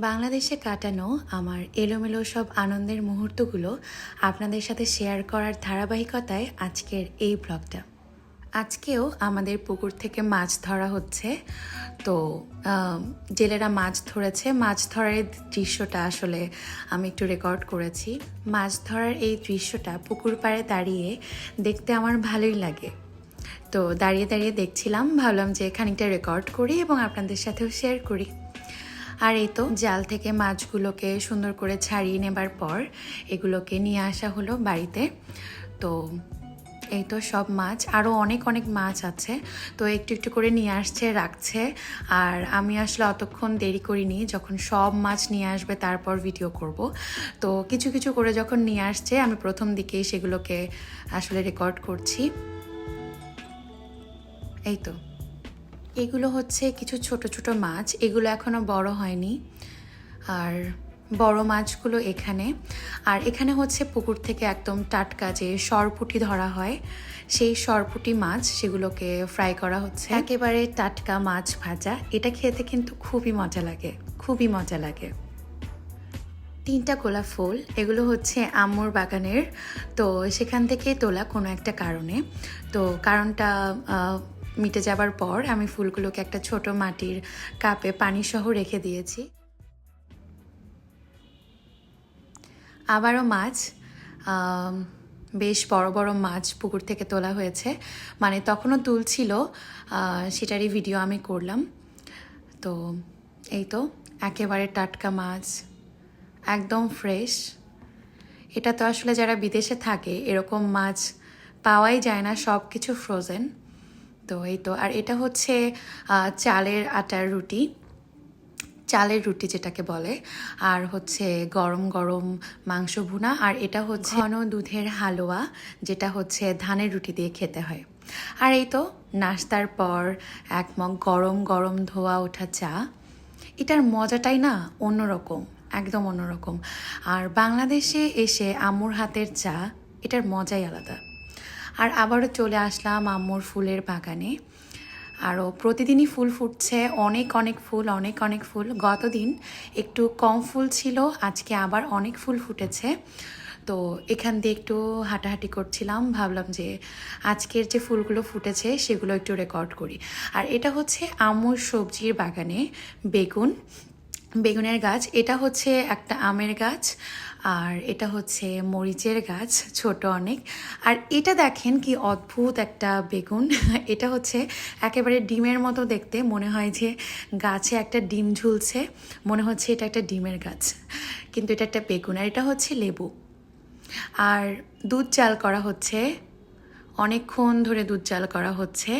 বাংলাদেশে কাটানো আমার এলোমেলো সব আনন্দের মুহূর্তগুলো আপনাদের সাথে শেয়ার করার ধারাবাহিকতায় আজকের এই ব্লগটা। আজকেও আমাদের পুকুর থেকে মাছ ধরা হচ্ছে। তো জেলেরা মাছ ধরেছে। মাছ ধরার দৃশ্যটা আসলে আমি একটু রেকর্ড করেছি। মাছ ধরার এই দৃশ্যটা পুকুর পাড়ে দাঁড়িয়ে দেখতে আমার ভালোই লাগে। তো, দাঁড়িয়ে দাঁড়িয়ে দেখছিলাম। ভাবলাম যে খানিকটা রেকর্ড করি এবং আপনাদের সাথেও শেয়ার করি। আর এই তো জাল থেকে মাছগুলোকে সুন্দর করে ছাড়িয়ে নেবার পর এগুলোকে নিয়ে আসা হলো বাড়িতে। তো এই তো সব মাছ আরও অনেক অনেক মাছ আছে। তো একটু একটু করে নিয়ে আসছে, রাখছে। আর আমি আসলে অতক্ষণ দেরি করিনি, যখন সব মাছ নিয়ে আসবে তারপর ভিডিও করব। তো কিছু কিছু করে যখন নিয়ে আসছে, আমি প্রথম দিকেই সেগুলোকে আসলে রেকর্ড করছি। এই তো। এগুলো হচ্ছে কিছু ছোট ছোট মাছ। এগুলো এখনও বড় হয়নি। আর বড় মাছগুলো এখানে। আর এখানে হচ্ছে পুকুর থেকে একদম টাটকা যে সরপুটি ধরা হয়, সেই সরপুটি মাছ সেগুলোকে ফ্রাই করা হচ্ছে। একেবারে টাটকা মাছ ভাজা। এটা খেতে কিন্তু খুবই মজা লাগে। খুবই মজা লাগে। তিনটা গোলাপ ফুল। এগুলো হচ্ছে আম্মুর বাগানের। তো সেখান থেকে তোলা কোনো একটা কারণে। তো কারণটা মিটে যাবার পর আমি ফুলগুলোকে একটা ছোট মাটির কাপে পানি সহ রেখে দিয়েছি। আবারও মাছ বেশ বড় বড় মাছ পুকুর থেকে তোলা হয়েছে। মানে তখনও তুলছিল সেটারই ভিডিও আমি করলাম। তো এই তো, একেবারে টাটকা মাছ, একদম ফ্রেশ। এটা তো আসলে যারা বিদেশে থাকে, এরকম মাছ পাওয়াই যায় না সব কিছু ফ্রোজেন তো এই তো, আর এটা হচ্ছে চালের আটার রুটি। চালের রুটি যেটাকে বলে, আর হচ্ছে গরম গরম মাংস ভুনা, আর এটা হচ্ছে ঘন দুধের হালুয়া, যেটা হচ্ছে ধানের রুটি দিয়ে খেতে হয়। আর এই তো, নাস্তার পর এক মগ গরম গরম ধোয়া ওঠা চা। এটার মজাটাই না অন্যরকম, একদম অন্যরকম। আর বাংলাদেশে এসে আম্মুর হাতের চা, এটার মজাই আলাদা। আর আবারও চলে আসলাম আম্মুর ফুলের বাগানে। আরও প্রতিদিনই ফুল ফুটছে, অনেক অনেক ফুল, অনেক অনেক ফুল। গতদিন একটু কম ফুল ছিল, আজকে আবার অনেক ফুল ফুটেছে। তো এখান দিয়ে একটু হাঁটাহাঁটি করছিলাম, ভাবলাম যে আজকের যে ফুলগুলো ফুটেছে সেগুলো একটু রেকর্ড করি। আর এটা হচ্ছে আম্মুর সবজির বাগানে বেগুন বেগুনের গাছ, এটা হচ্ছে একটা আমের গাছ, আর এটা হচ্ছে মরিচের গাছ, ছোট অনেক। আর এটা দেখেন কি অদ্ভুত একটা বেগুন। এটা হচ্ছে একেবারে ডিমের মতো দেখতে, মনে হয় যে গাছে একটা ডিম ঝুলছে, মনে হচ্ছে এটা একটা ডিমের গাছ, কিন্তু এটা একটা বেগুন, আর এটা হচ্ছে লেবু। আর দুধ চাল করা হচ্ছে অনেকক্ষণ ধরে দুধ চাল করা হচ্ছে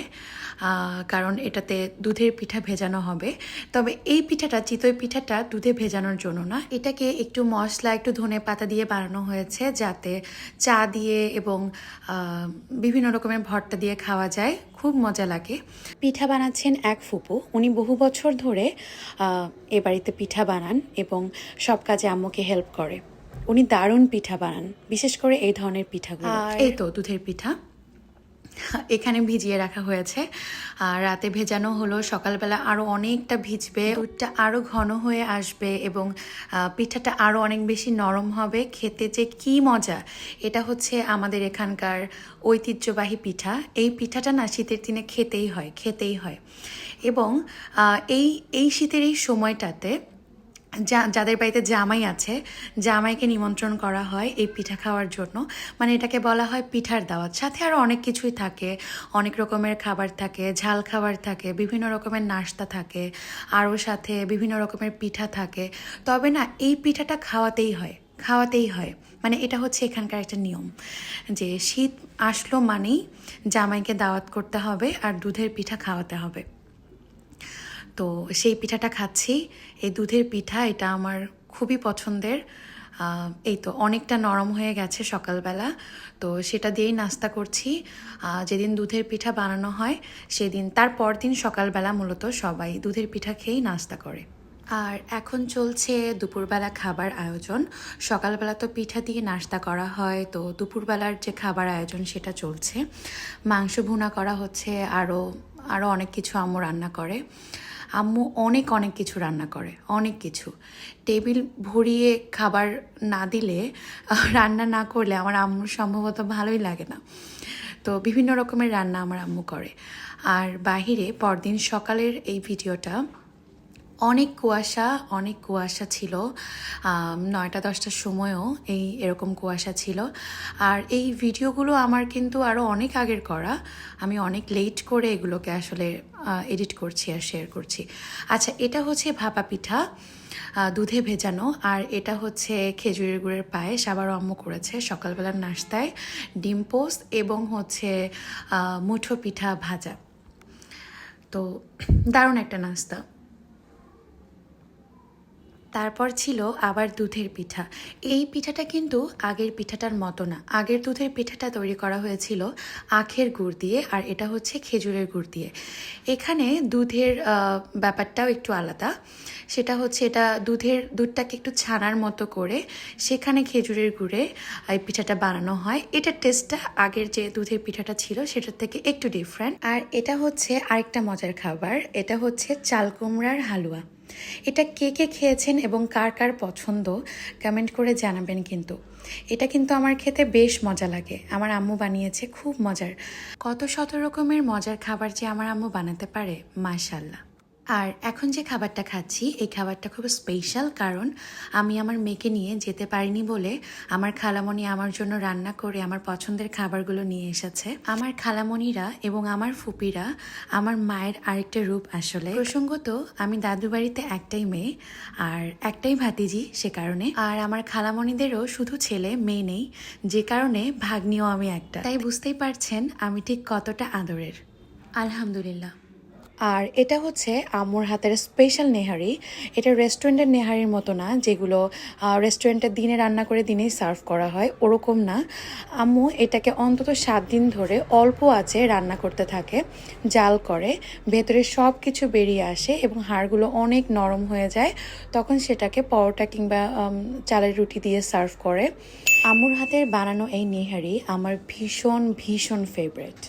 কারণ এটাতে দুধের পিঠা ভেজানো হবে। তবে এই পিঠাটা চিতই পিঠাটা দুধে ভেজানোর জন্য না এটাকে একটু মশলা একটু ধনে পাতা দিয়ে বানানো হয়েছে যাতে চা দিয়ে এবং বিভিন্ন রকমের ভর্তা দিয়ে খাওয়া যায়। খুব মজা লাগে। পিঠা বানাচ্ছেন এক ফুপু। উনি বহু বছর ধরে এ বাড়িতে পিঠা বানান এবং সব কাজে আম্মুকে হেল্প করে। উনি দারুণ পিঠা বানান বিশেষ করে এই ধরনের পিঠাগুলো। এই তো দুধের পিঠা। এখানে ভিজিয়ে রাখা হয়েছে। আর রাতে ভেজানো হলো। সকালবেলা আরও অনেকটা ভিজবে। দুধটা আরও ঘন হয়ে আসবে এবং পিঠাটা আরও অনেক বেশি নরম হবে। খেতে যে কি মজা! এটা হচ্ছে আমাদের এখানকার ঐতিহ্যবাহী পিঠা। এই পিঠাটা না শীতের দিনে খেতেই হয় খেতেই হয়। এবং এই এই শীতের এই সময়টাতে যা, যাদের বাড়িতে জামাই আছে, জামাইকে নিমন্ত্রণ করা হয় এই পিঠা খাওয়ার জন্য। মানে এটাকে বলা হয় পিঠার দাওয়াত। সাথে আরও অনেক কিছুই থাকে। অনেক রকমের খাবার থাকে, ঝাল খাবার থাকে, বিভিন্ন রকমের নাস্তা থাকে আরও সাথে বিভিন্ন রকমের পিঠা থাকে। তবে না, এই পিঠাটা খাওয়াতেই হয় খাওয়াতেই হয়। মানে এটা হচ্ছে এখানকার একটা নিয়ম। যে শীত আসলো মানেই জামাইকে দাওয়াত করতে হবে আর দুধের পিঠা খাওয়াতে হবে। তো সেই পিঠাটা খাচ্ছি। এই দুধের পিঠা, এটা আমার খুবই পছন্দের। এই তো অনেকটা নরম হয়ে গেছে সকালবেলা। তো সেটা দিয়েই নাস্তা করছি। যেদিন দুধের পিঠা বানানো হয়, সেদিন তার পরদিন সকালবেলা মূলত সবাই দুধের পিঠা খেয়েই নাস্তা করে। আর এখন চলছে দুপুরবেলা খাবার আয়োজন। সকালবেলা তো পিঠা দিয়ে নাস্তা করা হয়, তো দুপুরবেলার যে খাবার আয়োজন সেটা চলছে। মাংস ভুনা করা হচ্ছে আরও আরও অনেক কিছু আম্মু রান্না করে। আম্মু অনেক অনেক কিছু রান্না করে, অনেক কিছু। টেবিল ভরিয়ে খাবার না দিলে, রান্না না করলে আমার আম্মুর সম্ভবত ভালোই লাগে না। তো বিভিন্ন রকমের রান্না আমার আম্মু করে। আর বাহিরে পরদিন সকালের এই ভিডিওটা অনেক কুয়াশা অনেক কুয়াশা ছিল। নয়টা, দশটার সময়ও এই এরকম কুয়াশা ছিল। আর এই ভিডিওগুলো আমার কিন্তু আরও অনেক আগের করা। আমি অনেক লেট করে এগুলোকে আসলে এডিট করছি আর শেয়ার করছি। আচ্ছা এটা হচ্ছে ভাপা পিঠা দুধে ভেজানো। আর এটা হচ্ছে খেজুরের গুড়ের পায়েস আবারও আম্মু করেছে সকালবেলার নাস্তায়। ডিম পোস্ট এবং হচ্ছে মুঠো পিঠা ভাজা। তো দারুণ একটা নাস্তা। তারপর ছিল আবার দুধের পিঠা। এই পিঠাটা কিন্তু আগের পিঠাটার মতো না। আগের দুধের পিঠাটা তৈরি করা হয়েছিল আখের গুড় দিয়ে, আর এটা হচ্ছে খেজুরের গুড় দিয়ে। এখানে দুধের ব্যাপারটাও একটু আলাদা। সেটা হচ্ছে এটা দুধের, দুধটাকে একটু ছানার মতো করে সেখানে খেজুরের গুড়ে এই পিঠাটা বানানো হয়। এটার টেস্টটা আগের যে দুধের পিঠাটা ছিল সেটার থেকে একটু ডিফারেন্ট আর এটা হচ্ছে আরেকটা মজার খাবার। এটা হচ্ছে চাল কুমড়ার হালুয়া। এটা কে কে খেয়েছেন এবং কার কার পছন্দ কমেন্ট করে জানাবেন কিন্তু। এটা কিন্তু আমার খেতে বেশ মজা লাগে। আমার আম্মু বানিয়েছে, খুব মজার। কত শত রকমের মজার খাবার যে আমার আম্মু বানাতে পারে? মাশাল্লাহ আর এখন যে খাবারটা খাচ্ছি, এই খাবারটা খুব স্পেশাল কারণ আমি আমার মেয়েকে নিয়ে যেতে পারিনি বলে আমার খালামণি আমার জন্য রান্না করে আমার পছন্দের খাবারগুলো নিয়ে এসেছে। আমার খালামণিরা এবং আমার ফুপিরা আমার মায়ের আরেকটা রূপ আসলে। প্রসঙ্গত, আমি দাদু বাড়িতে একটাই মেয়ে আর একটাই ভাতিজি সে কারণে। আর আমার খালামণিদেরও শুধু ছেলে, মেয়ে নেই, যে কারণে ভাগ্নিও আমি একটা। তাই বুঝতেই পারছেন আমি ঠিক কতটা আদরের। আলহামদুলিল্লাহ। আর এটা হচ্ছে আম্মুর হাতের স্পেশাল নেহারি। এটা রেস্টুরেন্টের নেহারির মতো না, যেগুলো রেস্টুরেন্টে দিনে রান্না করে দিনেই সার্ভ করা হয়, ওরকম না। আম্মু এটাকে অন্তত সাত দিন ধরে অল্প আছে রান্না করতে থাকে, জাল করে, ভেতরে সব কিছু বেরিয়ে আসে এবং হাড়গুলো অনেক নরম হয়ে যায়, তখন সেটাকে পরোটা কিংবা চালের রুটি দিয়ে সার্ভ করে। আম্মুর হাতের বানানো এই নেহারি আমার ভীষণ ভীষণ ফেভারেট